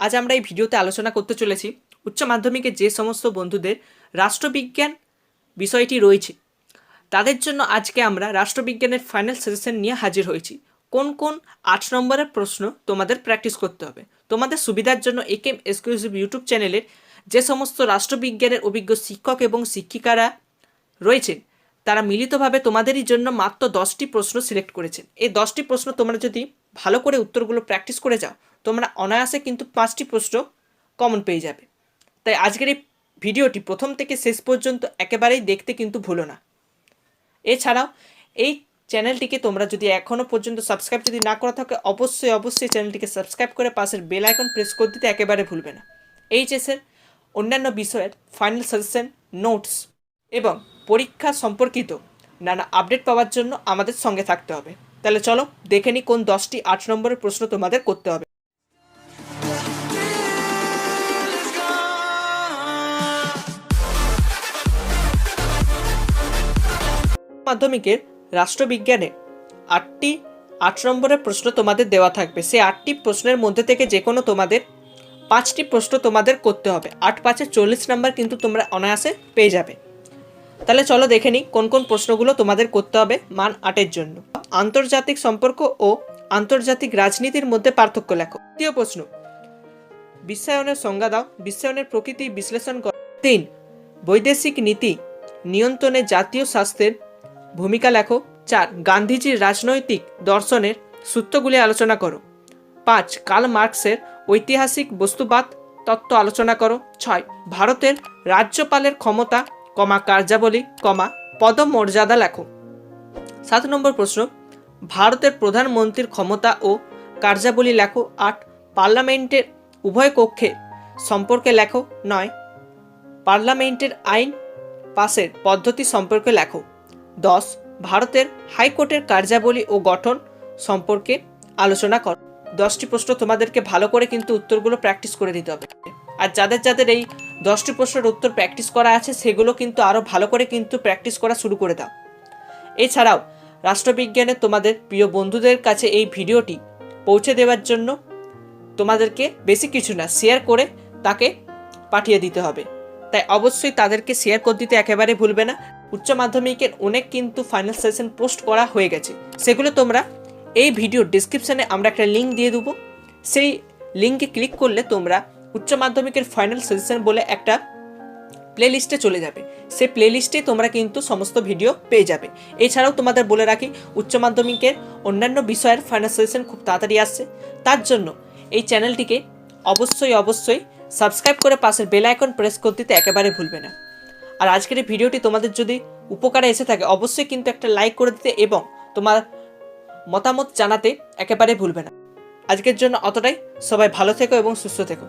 আজ আমরা এই ভিডিওতে আলোচনা করতে চলেছি উচ্চ মাধ্যমিকে যে সমস্ত বন্ধুদের রাষ্ট্রবিজ্ঞান বিষয়টি রয়েছে। তাদের জন্য আজকে আমরা রাষ্ট্রবিজ্ঞানের ফাইনাল সাজেশন নিয়ে হাজির হয়েছি। কোন কোন আট নম্বরের প্রশ্ন তোমাদের প্র্যাকটিস করতে হবে? তোমাদের সুবিধার জন্য একেম এক্সক্লুসিভ ইউটিউব চ্যানেলের যে সমস্ত রাষ্ট্রবিজ্ঞানের অভিজ্ঞ শিক্ষক এবং শিক্ষিকারা রয়েছেন, তারা মিলিতভাবে তোমাদেরই জন্য মাত্র দশটি প্রশ্ন সিলেক্ট করেছেন। এই দশটি প্রশ্ন তোমরা যদি ভালো করে উত্তরগুলো প্র্যাকটিস করে যাও, তোমরা অনায়াসে কিন্তু পাঁচটি প্রশ্ন কমন পেয়ে যাবে। তাই আজকের এই ভিডিওটি প্রথম থেকে শেষ পর্যন্ত একেবারেই দেখতে কিন্তু ভুলো না। এছাড়াও, এই চ্যানেলটিকে তোমরা যদি এখনও পর্যন্ত সাবস্ক্রাইব যদি না করা থাকে, অবশ্যই অবশ্যই চ্যানেলটিকে সাবস্ক্রাইব করে পাশের বেল আইকন প্রেস করে দিতে একেবারে ভুলবে না। এইচএসের অন্যান্য বিষয়ের ফাইনাল সাজেশন নোটস এবং পরীক্ষা সম্পর্কিত নানা আপডেট পাওয়ার জন্য আমাদের সঙ্গে থাকতে হবে। তাহলে চলো, দেখে নিই কোন দশটি আট নম্বরের প্রশ্ন তোমাদের করতে হবে। মাধ্যমিকের রাষ্ট্রবিজ্ঞানে আটটি আট নম্বরের প্রশ্ন তোমাদের দেওয়া থাকবে। সেই আটটি প্রশ্নের মধ্যে থেকে যে কোনো তোমাদের পাঁচটি প্রশ্ন তোমাদের করতে হবে। আট পাঁচে চল্লিশ নাম্বার কিন্তু তোমরা অনায়াসে পেয়ে যাবে। তাহলে চলো দেখে নিই কোন কোন প্রশ্নগুলো তোমাদের করতে হবে মান আটের জন্য। আন্তর্জাতিক সম্পর্ক ও আন্তর্জাতিক রাজনীতির মধ্যে পার্থক্য লেখো। দ্বিতীয় প্রশ্ন। বিশ্বায়নের সংজ্ঞা দাও। বিশ্বায়নের প্রকৃতি বিশ্লেষণ করো। তিন। বৈদেশিক নীতি নিয়ন্ত্রণে জাতীয় স্বাস্থ্যের ভূমিকা লেখো। চার। গান্ধীজির রাজনৈতিক দর্শনের সূত্রগুলি আলোচনা করো। পাঁচ। কার্ল মার্কসের ঐতিহাসিক বস্তুবাদ তত্ত্ব আলোচনা করো। ছয়। ভারতের রাজ্যপালের ক্ষমতা, কমা কার্যাবলী, কমা পদমর্যাদা লেখো। সাত নম্বর প্রশ্ন। ভারতের প্রধানমন্ত্রীর ক্ষমতা ও কার্যাবলী লেখো আট, পার্লামেন্টের উভয় কক্ষে সম্পর্কে লেখো নয়, পার্লামেন্টের আইন পাশের পদ্ধতি সম্পর্কে লেখো দশ, ভারতের হাইকোর্টের কার্যাবলী ও গঠন সম্পর্কে আলোচনা কর। দশটি প্রশ্ন তোমাদেরকে ভালো করে কিন্তু উত্তরগুলো প্র্যাকটিস করে দিতে হবে। আর যাদের যাদের এই দশটি প্রশ্নের উত্তর প্র্যাকটিস করা আছে, সেগুলো কিন্তু আরও ভালো করে কিন্তু প্র্যাকটিস করা শুরু করে দাও। এছাড়াও রাষ্ট্রবিজ্ঞানে তোমাদের প্রিয় বন্ধুদের কাছে এই ভিডিওটি পৌঁছে দেওয়ার জন্য তোমাদেরকে বেশি কিছু না শেয়ার করে তাকে পাঠিয়ে দিতে হবে। তাই অবশ্যই তাদেরকে শেয়ার করে দিতে একেবারে ভুলবে না। উচ্চ মাধ্যমিকের অনেক কিন্তু ফাইনাল সেশন পোস্ট করা হয়ে গেছে। সেগুলো তোমরা এই ভিডিও ডিসক্রিপশানে আমরা একটা লিঙ্ক দিয়ে দেবো। সেই লিঙ্কে ক্লিক করলে তোমরা উচ্চ মাধ্যমিকের ফাইনাল সেশন বলে একটা প্লেলিস্টে চলে যাবে। সেই প্লেলিস্টে তোমরা কিন্তু সমস্ত ভিডিও পেয়ে যাবে। এছাড়াও তোমাদের বলে রাখি, উচ্চ মাধ্যমিকের অন্যান্য বিষয়ের ফাইনাল খুব তাড়াতাড়ি আসছে। তার জন্য এই চ্যানেলটিকে অবশ্যই অবশ্যই সাবস্ক্রাইব করে পাশের বেল আইকন প্রেস করে দিতে একেবারে ভুলবে না। আর আজকের এই ভিডিওটি তোমাদের যদি উপকারে এসে থাকে, অবশ্যই কিন্তু একটা লাইক করে দিতে এবং তোমার মতামত জানাতে একেবারে ভুলবে না। আজকের জন্য অতটাই। সবাই ভালো থেকো এবং সুস্থ থেকো।